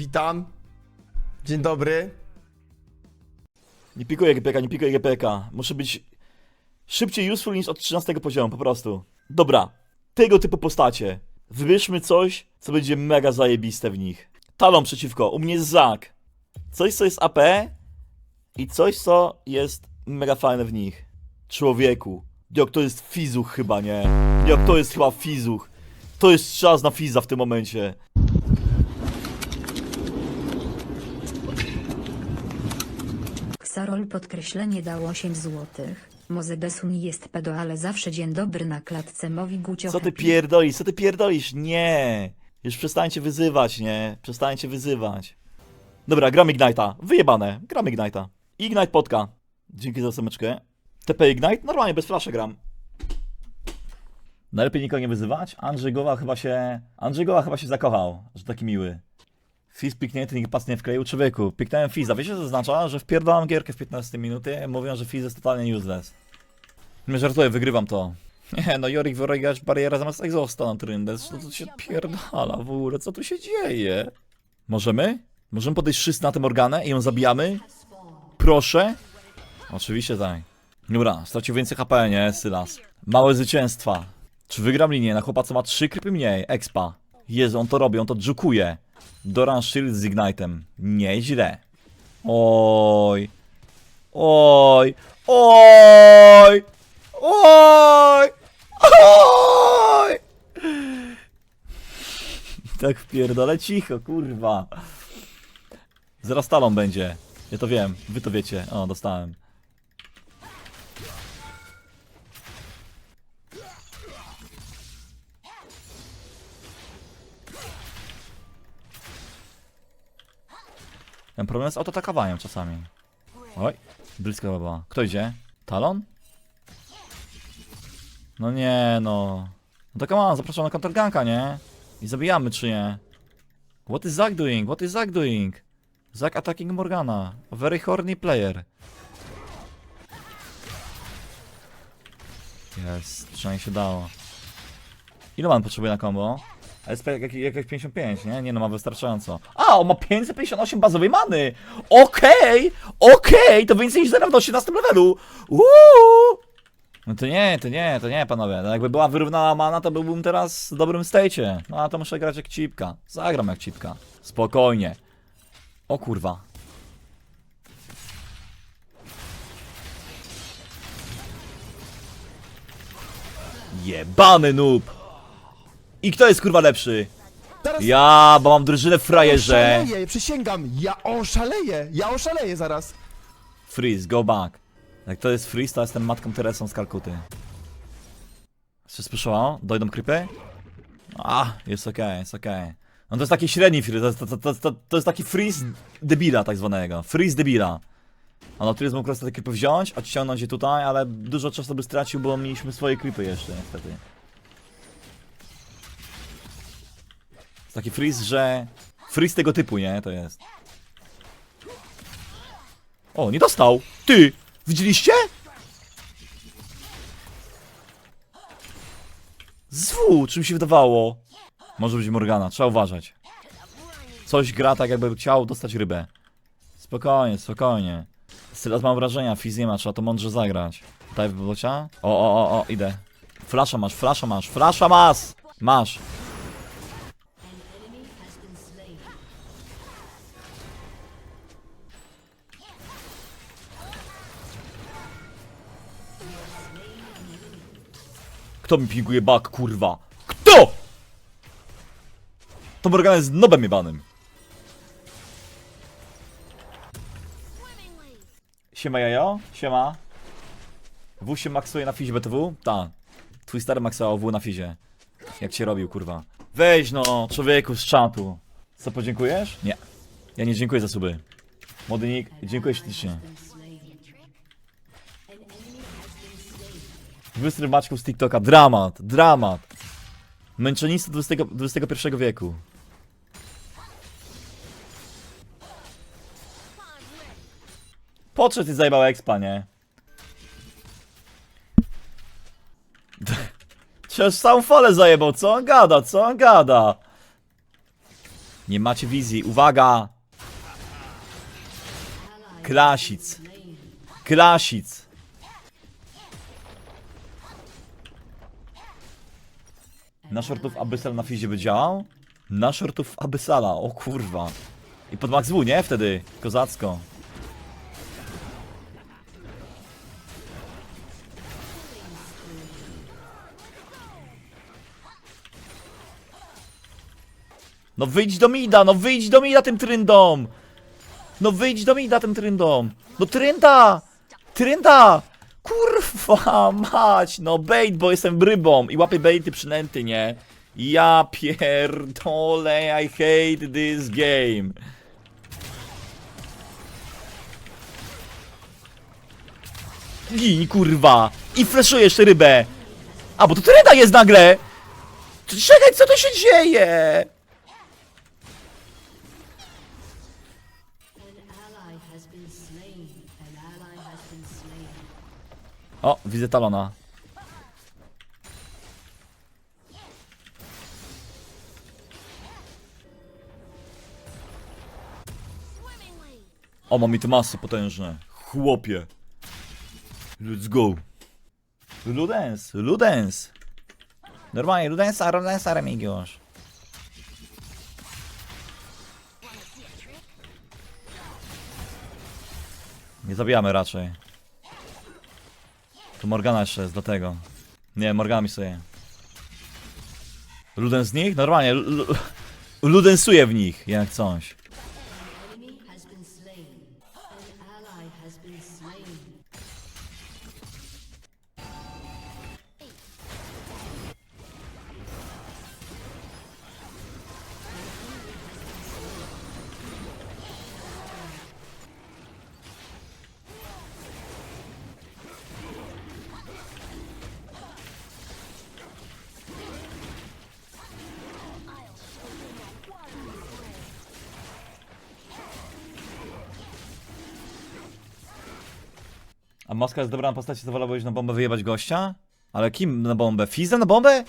Witam. Dzień dobry. Nie pikuję GPK, nie pikuję GPK. Muszę być szybciej useful niż od 13 poziomu, po prostu. Dobra, tego typu postacie. Wybierzmy coś, co będzie mega zajebiste w nich. Talon przeciwko, u mnie jest Zak. Coś, co jest AP i coś, co jest mega fajne w nich. Człowieku. Jak to jest Fizuch chyba, nie? Jak to jest chyba Fizuch. To jest czas na Fiza w tym momencie. Ksarol podkreślenie dał 8 złotych. Mozedesun jest pedo, ale zawsze dzień dobry na klatce mówi Gucio Co ty happy. pierdolisz? Co ty pierdolisz? Nie! Już przestańcie wyzywać, nie? Przestańcie wyzywać. Dobra, gram Ignite'a. Wyjebane. Gram Ignite'a. Ignite potka. Dzięki za sameczkę. TP Ignite? Normalnie, bez flasza gram. Najlepiej nikogo nie wyzywać? Andrzej Goła chyba się... Andrzej Goła chyba się zakochał, że taki miły. Fizz piknięty, nikt pas nie wkleił. Człowieku, piknąłem Fizza. Wiecie, co to oznacza? Że wpierdalam gierkę w 15 minuty, mówią, że Fizz jest totalnie useless. Nie żartuję, wygrywam to. Nie, no Jorik wygrać barierę zamiast egzosta na Tryndes. Co tu się pierdala w ogóle? Co tu się dzieje? Możemy? Możemy podejść wszyscy na tę Morganę i ją zabijamy? Proszę? Oczywiście tak. Dobra, stracił więcej HP, nie, Sylas. Małe zwycięstwa. Czy wygram linię na chłopa, co ma 3 krypy mniej? Expa. Jezu, on to robi, on to dżukuje. Doran Shield z Ignite'em. Nieźle. Oj. Oj. Oj. Oj! Oj! Tak wpierdolę cicho, kurwa. Zaraz talon będzie. Ja to wiem, wy to wiecie. O, dostałem. Ten problem jest autoatakowaniem czasami. Oj, blisko chyba. Kto idzie? Talon? No nie, no. No to come on, zapraszam na counterganka, nie? I zabijamy, czy nie? What is Zack doing? What is Zack doing? Zack attacking Morgana. A very horny player. Jest, przynajmniej się dało. Ile man potrzebuje na combo? SP jak, jakieś 55, nie? Nie no, ma wystarczająco. A, on ma 558 bazowej many! Okej! Okej! To więcej niż zero w 18 levelu! Uuu! No to nie, to nie, to nie, panowie. No jakby była wyrównana mana, to byłbym teraz w dobrym stejcie. No a to muszę grać jak cipka. Zagram jak cipka. Spokojnie. O kurwa. Jebany noob! I kto jest kurwa lepszy? Ja, bo mam drużynę w frajerze. oszaleję, przysięgam, ja oszaleję, ja oszaleję zaraz. Freeze, go back. Jak to jest freeze, to jestem matką Teresą z Kalkuty. Czy słyszało? Dojdą krypy? A, jest okej, jest okej. No to jest taki średni freeze, to, to, to, to, to jest taki freeze debila tak zwanego. Freeze debila. A no, mógł po prostu te krypy wziąć, odciągnąć je tutaj, ale dużo czasu by stracił, bo mieliśmy swoje krypy jeszcze, niestety. Jest taki freeze, że... Freeze tego typu, nie? To jest. O, nie dostał! Ty! Widzieliście? Zwu, czym się wydawało? Może być Morgana, trzeba uważać. Coś gra tak, jakby chciał dostać rybę. Spokojnie, spokojnie. Teraz mam wrażenia, Fizz nie ma, trzeba to mądrze zagrać. Tutaj w? O, o, o, o, idę. Flasza masz, flasza masz, flasza masz! Masz. Kto mi pinguje bak, kurwa? Kto? To Morgana jest nobem jebanym. Siema jajo, siema. W się maksuje na fizie BTW? Ta. Twój stary maksował W na fizie. Jak cię robił, kurwa. Weź no, człowieku z czatu. Co, podziękujesz? Nie. Ja nie dziękuję za suby. Młody Nick, dziękuję ślicznie. Wystryw Maćku z TikToka. Dramat, dramat. Męczenista XX, XXI wieku. Podszedł i zajebał expa, nie? Przecież całą falę zajebał, co on gada, co on gada? Nie macie wizji. Uwaga! Klasic. Klasic. Na shortów Abyssal na fizie by działał? Na shortów Abyssala, o kurwa. I pod Max W, nie? Wtedy. Kozacko. No wyjdź do mida, no wyjdź do mida tym tryndom! No wyjdź do mida tym tryndom! No trynda! Trynda! Kurwa mać! No bait, bo jestem rybą i łapię baity przynęty, nie? Ja pierdolę, I hate this game. Gin, kurwa! I fleszujesz rybę! A, bo to trynda jest nagle! Czekaj, co to się dzieje? O, widzę talona. O, mam mi to masy potężne. Chłopie. Let's go. Ludens, Ludens. Normalnie, Ludensa, Ludensa, Remigiusz. Nie zabijamy raczej. Tu Morgana jeszcze jest do tego. Nie, Morgana mi sobie. Luden z nich? Normalnie. lu- lu- Ludensuje w nich, jak coś. A Moska jest dobra na postaci, to wolałbyś na bombę wyjebać gościa? Ale kim na bombę? Fizem na bombę?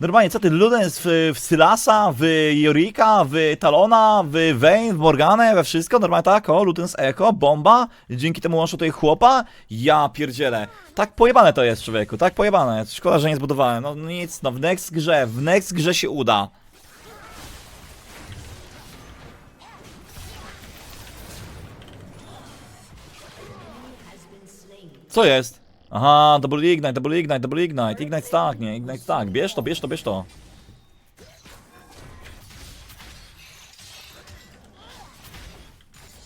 Normalnie, co ty, Ludens w, w Sylasa, w Jorika, w Talona, w Vayne, w Morganę, we wszystko? Normalnie tak, o, Ludens Echo, bomba, dzięki temu łączę tutaj chłopa? Ja pierdzielę. Tak pojebane to jest, człowieku, tak pojebane. Szkoda, że nie zbudowałem. No nic, no w next grze, w next grze się uda. Co jest? Aha, double ignite, double ignite, double ignite, ignite tak, nie, ignite tak, bierz to, bierz to, bierz to.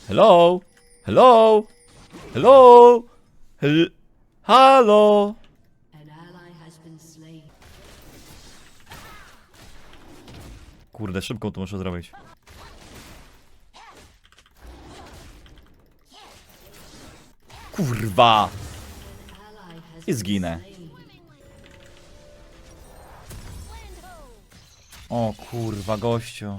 Hello? Hello? Hello? Hel Halo? Kurde, szybko to muszę zrobić. Kurwa! I zginę. O kurwa, gościu.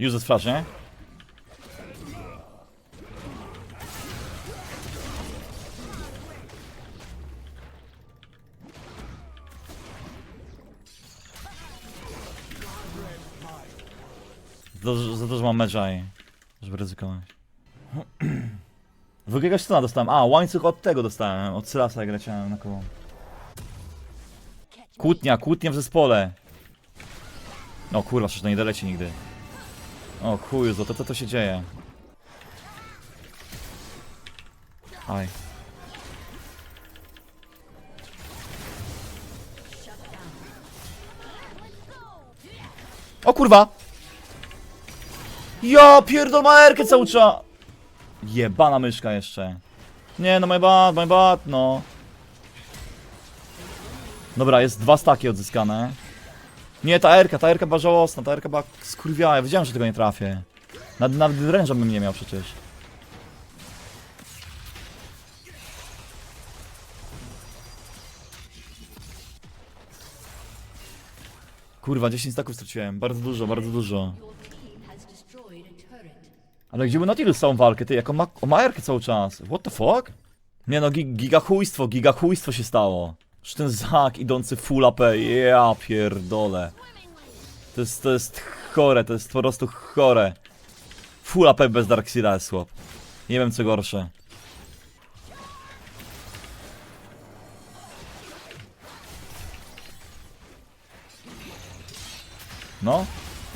Uses flash, nie? Mam Magi, żeby ryzykować. Drugiego stona dostałem. A, łańcuch od tego dostałem. Od Sylasa jak leciałem na koło. Kłótnia, kłótnia w zespole. O kurwa, przecież to nie doleci nigdy. O chuju, to co to się dzieje? Aj. O kurwa! Ja pierdol ma erkę cały czas! Jebana myszka jeszcze. Nie no, my bad, my bad, no. Dobra, jest dwa staki odzyskane. Nie, ta erka, ta erka była żałosna, ta erka była skurwiała, ja wiedziałem, że tego nie trafię. Nawet, nawet wręcza bym nie miał przecież. Kurwa, 10 staków straciłem, bardzo dużo, bardzo dużo. Ale gdzie był Nautilus całą walkę, ty? Jak on ma, on ma erkę cały czas. What the fuck? Nie no, gi gigachujstwo, gigachujstwo się stało. Że ten Zak idący full AP, ja pierdolę. To jest, to jest chore, to jest po prostu chore. Full AP bez Darkseida jest słab. Nie wiem co gorsze. No,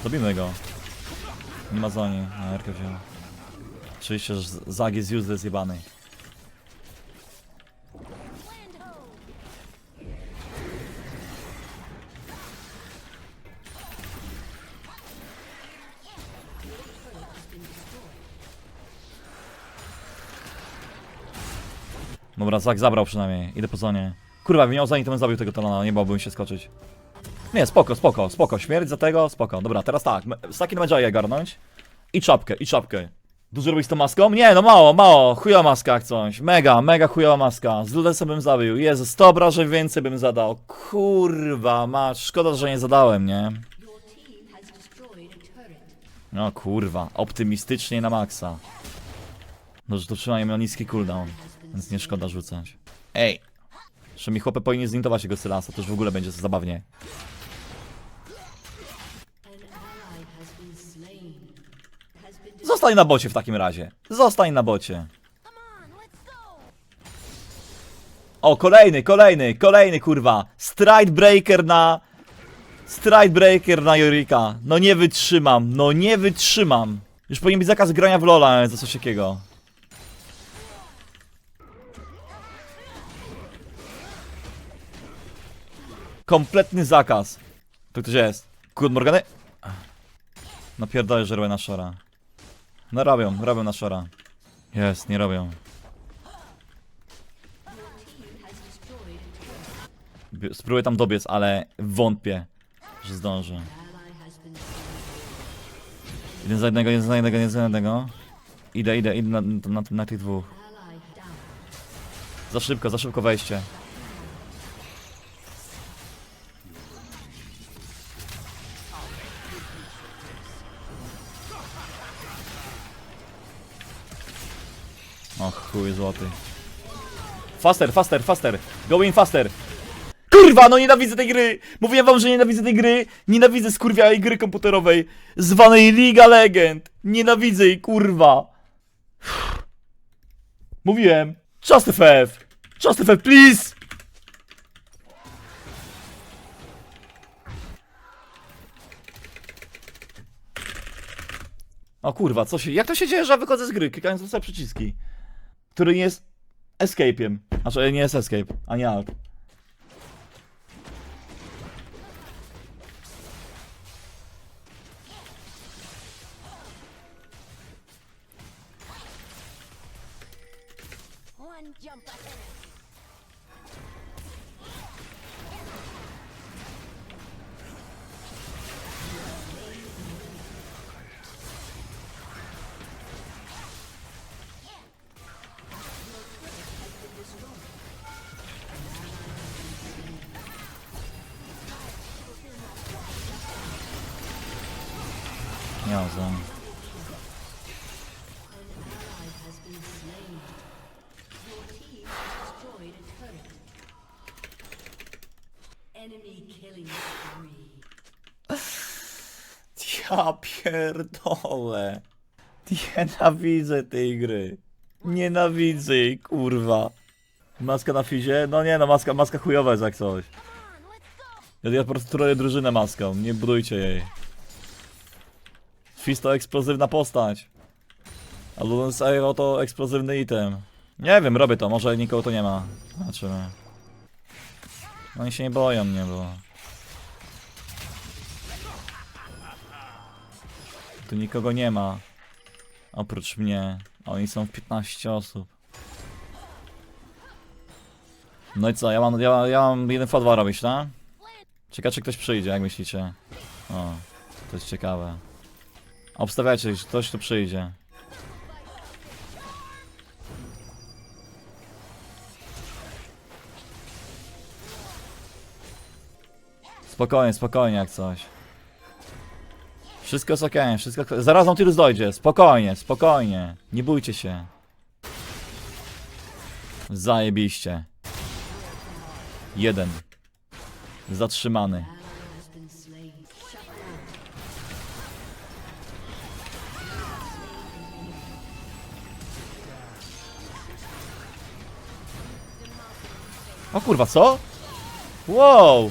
zabijmy go. Nie ma za nim, na Erkę wziął. Oczywiście, że Zag jest useless jebany. Dobra, Zag zabrał przynajmniej. Idę po zonie. Kurwa, jakbym miał za nim, to bym zabił tego talona, nie bałbym się skoczyć. Nie, spoko, spoko, spoko. Śmierć za tego, spoko. Dobra, teraz tak. Z takim Medjaya garnąć. I czapkę, i czapkę. Dużo robić z tą maską? Nie, no mało, mało. Chujowa maska jak coś. Mega, mega chujowa maska. Z Ludesem bym zabił. Jezu, 100 obrażeń więcej bym zadał. Kurwa, masz. Szkoda, że nie zadałem, nie? No kurwa, optymistycznie na maksa. No, że to przynajmniej miał niski cooldown, więc nie szkoda rzucać. Ej! Że mi chłopy powinni zintować jego Sylasa, to już w ogóle będzie zabawnie. Zostań na bocie w takim razie. Zostań na bocie. O, kolejny, kolejny, kolejny kurwa. Stride Breaker na... Stride Breaker na Jorika. No nie wytrzymam, no nie wytrzymam. Już powinien być zakaz grania w Lola za coś takiego. Kompletny zakaz. To ktoś jest. Good Morgany? Napierdolę żerłę na szora. No robią, robią na szora. Jest, nie robią. Spróbuję tam dobiec, ale wątpię, że zdążę. Jeden za jednego, jeden za jednego, jeden za jednego. Idę, idę, idę na, na, na tych dwóch. Za szybko, za szybko wejście. Chuj złoty. Faster, faster, faster. Go in faster. Kurwa, no nienawidzę tej gry! Mówiłem wam, że nienawidzę tej gry! Nienawidzę skurwiałej gry komputerowej zwanej Liga Legend! Nienawidzę jej, kurwa! Mówiłem! Just FF! Just FF, please! O kurwa, co się... Jak to się dzieje, że wychodzę z gry, klikając na sobie przyciski? Który nie jest... Escape'iem. Znaczy, nie jest escape, ani alt. Spree. Ja pierdolę. Nienawidzę tej gry. Nienawidzę jej, kurwa. Maska na fizie? No nie no, maska, maska chujowa jest jak coś. Ja, ja po prostu troję drużynę maską, nie budujcie jej. Fist to eksplozywna postać. A Ludens Aero to eksplozywny item. Nie wiem, robię to, może nikogo to nie ma. Zobaczymy. No Oni się nie boją mnie, bo... Tu nikogo nie ma. Oprócz mnie. Oni są w 15 osób. No i co, ja mam, ja, ja mam jeden v 2 robić, tak? Ciekawe czy ktoś przyjdzie, jak myślicie? O, to jest ciekawe. Obstawiajcie, że ktoś tu przyjdzie. Spokojnie, spokojnie jak coś. Wszystko jest okej, wszystko ok. Zaraz Nautilus dojdzie, spokojnie, spokojnie. Nie bójcie się. Zajebiście. Jeden. Zatrzymany. O kurwa, co? Wow!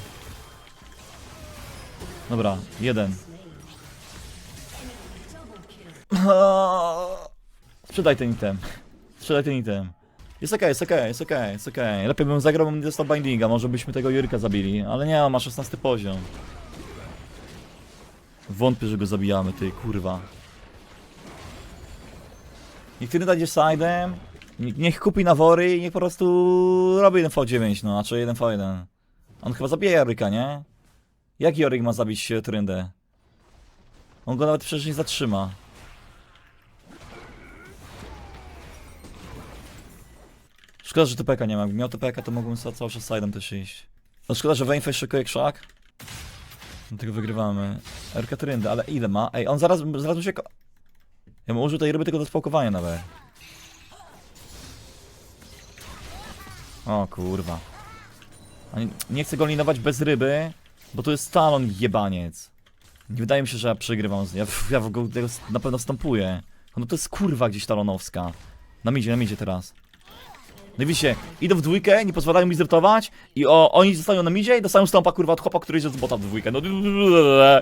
Dobra, jeden. Sprzedaj ten item. Sprzedaj ten item. Jest okej, jest okej, jest okej, jest okej. Lepiej bym zagrał, bym dostał bindinga, może byśmy tego Jurka zabili. Ale nie, on ma 16 poziom. Wątpię, że go zabijamy, ty, kurwa. Niech ty dajesz side'em, niech kupi nawory i niech po prostu robi 1v9, no, a czy 1v1. On chyba zabije Joryka, nie? Jak Joryk ma zabić Tryndę? On go nawet przecież nie zatrzyma. Szkoda, że TPK nie ma. Gdybym miał TPK, to mógłbym cały czas side'em też iść. No szkoda, że Vayneface szykuje krzak. Dlatego wygrywamy. RK Tryndę, ale ile ma? Ej, on zaraz, zaraz mu się... Ja bym użył tej ryby tylko do spałkowania nawet. O kurwa. Nie, nie chcę go linować bez ryby, bo to jest talon jebaniec. Nie wydaje mi się, że ja przegrywam. Ja, ja w ogóle na pewno stąpuję. No to jest kurwa gdzieś talonowska. Na midzie, na midzie teraz. No i widzicie, idą w dwójkę, nie pozwalają mi zretować i o, oni zostają na midzie i dostają stąpa kurwa od chłopa, który idzie z bota w dwójkę. No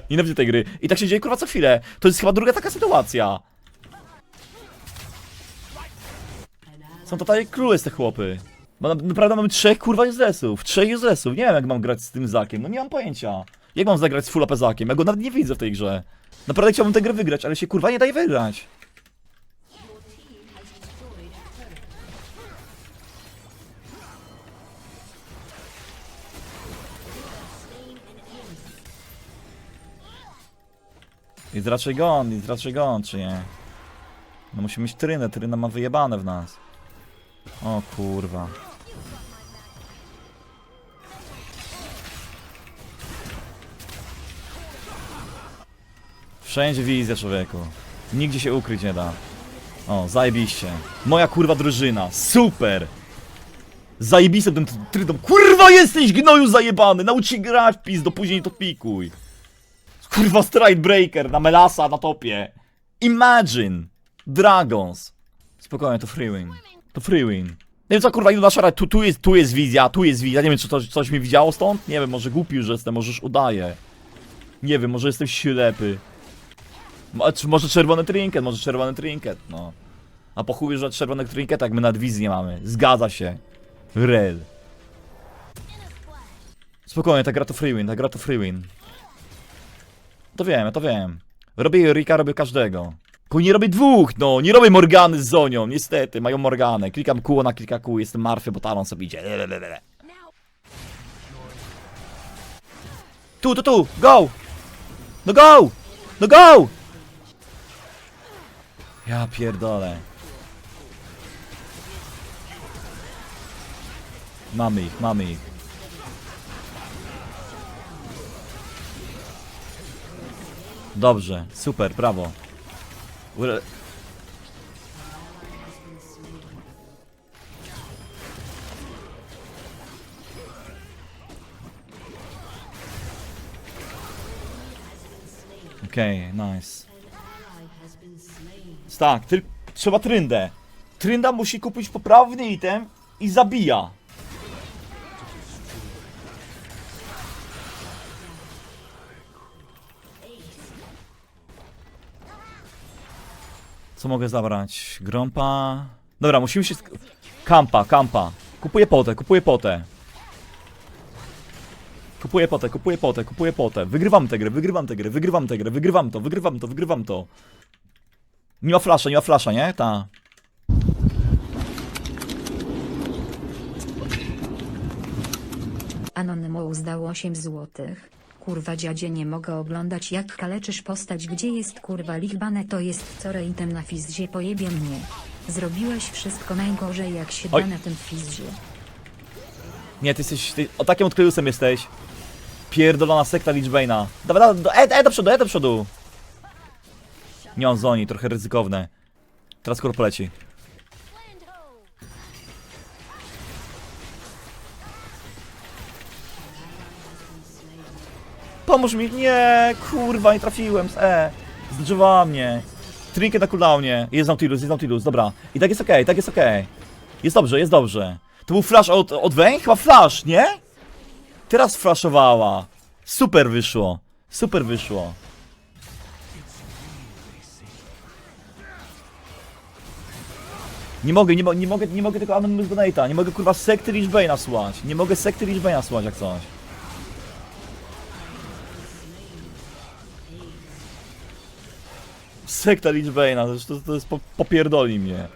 nienawidzę tej gry. I tak się dzieje kurwa co chwilę. To jest chyba druga taka sytuacja. Są totalnie królesy te chłopy. Bo na- naprawdę mamy trzech kurwa uselessów. Trzech uselessów. Nie wiem jak mam grać z tym zakiem. No nie mam pojęcia. Jak mam zagrać z full zakiem? Ja go nawet nie widzę w tej grze. Naprawdę chciałbym tę grę wygrać, ale się kurwa nie daje wygrać. Jest raczej gon, jest raczej gon, czy nie? No musimy mieć trynę, tryna ma wyjebane w nas. O kurwa. Wszędzie wizja człowieku. Nigdzie się ukryć nie da. O, zajebiście. Moja kurwa drużyna. Super! Zajebisty ten trydom. Kurwa jesteś gnoju zajebany! Naucz się grać, później to pikuj. Kurwa Stride Breaker na Melasa na topie. Imagine! Dragons. Spokojnie, to free win. To free win. Nie wiem co kurwa, idę na szarę, tu, tu, jest, tu jest wizja, tu jest wizja. Nie wiem czy to, coś mi widziało stąd? Nie wiem, może głupi już jestem, może już udaję. Nie wiem, może jestem ślepy. Może czerwony trinket, może czerwony trinket, no. A po chuju, że czerwony trinket, jak my nad wizji mamy. Zgadza się. Red. Spokojnie, ta gra to free win, ta gra to free win. To wiem, to wiem. Robię Rika, robię każdego. Tylko nie robię dwóch, no, nie robię Morgany z Zonią, niestety, mają Morganę. Klikam kół, ona klika kół, jestem martwy, bo talon sobie idzie. Lelelele. Tu, tu, tu, go! No go! No go! Ja pierdolę. Mamy ich, mamy ich. Dobrze, super, brawo. Ure... Okej, nice. Tak, tylko trzeba tryndę. Trynda musi kupić poprawny item i zabija. Co mogę zabrać? Grompa. Dobra, musimy się. Kampa, kampa. Kupuję potę, kupuję potę. Kupuję potę, kupuję potę, kupuję potę. Wygrywam tę grę, wygrywam tę grę, wygrywam tę grę, wygrywam to, wygrywam to, wygrywam to. Nie ma flasza, nie ma flasza, nie? Ta. Anonymous dał 8 złotych. Kurwa dziadzie nie mogę oglądać jak kaleczysz postać gdzie jest kurwa lichbane to jest co rejtem na fizzie pojebie mnie. Zrobiłeś wszystko najgorzej jak się Oj. da na tym fizzie. Nie, ty jesteś. Ty, o takim odkryjusem jesteś. Pierdolona sekta Lichbane'a. Dawaj, dawaj, do, e, e, do przodu, e, do przodu. Nie mam zoni, trochę ryzykowne. Teraz kur poleci. Pomóż mi! Nie! Kurwa, nie trafiłem z E! Zdrzewała mnie. Trinket na cooldownie. Jest Nautilus, jest Nautilus, dobra. I tak jest okej, tak jest okej. Jest dobrze, jest dobrze. To był flash od, od Wayne? Chyba flash, nie? Teraz flashowała. Super wyszło. Super wyszło. Nie mogę, nie, mo nie mogę, nie mogę tego Anonymous Donate'a. Nie mogę kurwa sekty Lichbane'a słuchać. Nie mogę sekty Lichbane'a słuchać jak coś. Sekta Lichbane'a, to, to, to jest po, popierdoli mnie.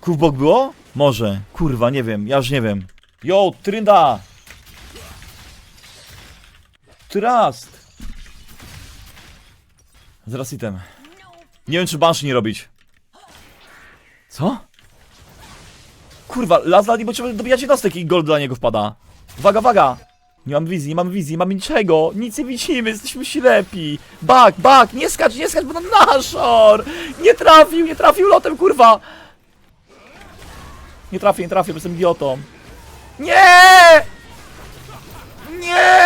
Kówbok było? Może. Kurwa, nie wiem, ja już nie wiem. Yo, Trynda! Trust! Zaraz item. Nie wiem, czy Banshee nie robić. Co? Kurwa, Lazlali, bo trzeba dobijać jednostek i gold dla niego wpada. Uwaga, uwaga! Nie mam wizji, nie mam wizji, nie mam niczego. Nic nie widzimy, jesteśmy ślepi. Bak, bak, nie skacz, nie skacz, bo na naszor! Nie trafił, nie trafił lotem, kurwa! Nie trafię, nie trafię, bo jestem idiotą. Nie! Nie!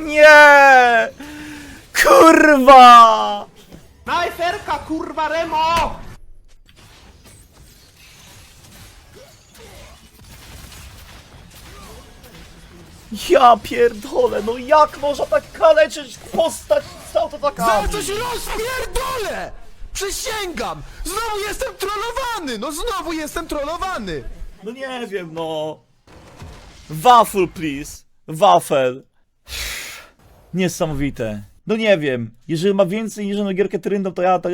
Nie! Kurwa! Najferka, kurwa, Remo! Ja pierdolę, no jak można tak kaleczyć postać z autoatakami? Za coś rozpierdolę! Przysięgam! Znowu jestem trollowany! No znowu jestem trollowany! No nie wiem, no. Waffle, please. Wafel. Niesamowite. No nie wiem. Jeżeli ma więcej niż na gierkę tryndą, to ja to...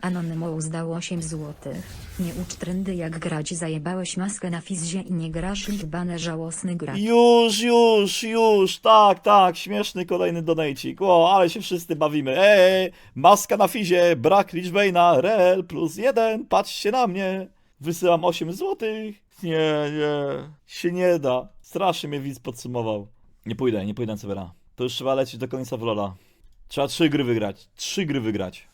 Anonymous dał 8 złotych. Nie ucz trendy jak grać zajebałeś maskę na fizzie i nie grasz lichbane żałosny gracz. Już, już, już, tak, tak, śmieszny kolejny donajcik. O, ale się wszyscy bawimy. Ej, maska na fizie, brak Lichbane'a, rel plus jeden, patrzcie na mnie. Wysyłam 8 złotych. Nie, nie, się nie da. Strasznie mnie widz podsumował. Nie pójdę, nie pójdę na Severa. To już trzeba lecieć do końca Vlola. Trzeba trzy gry wygrać, trzy gry wygrać.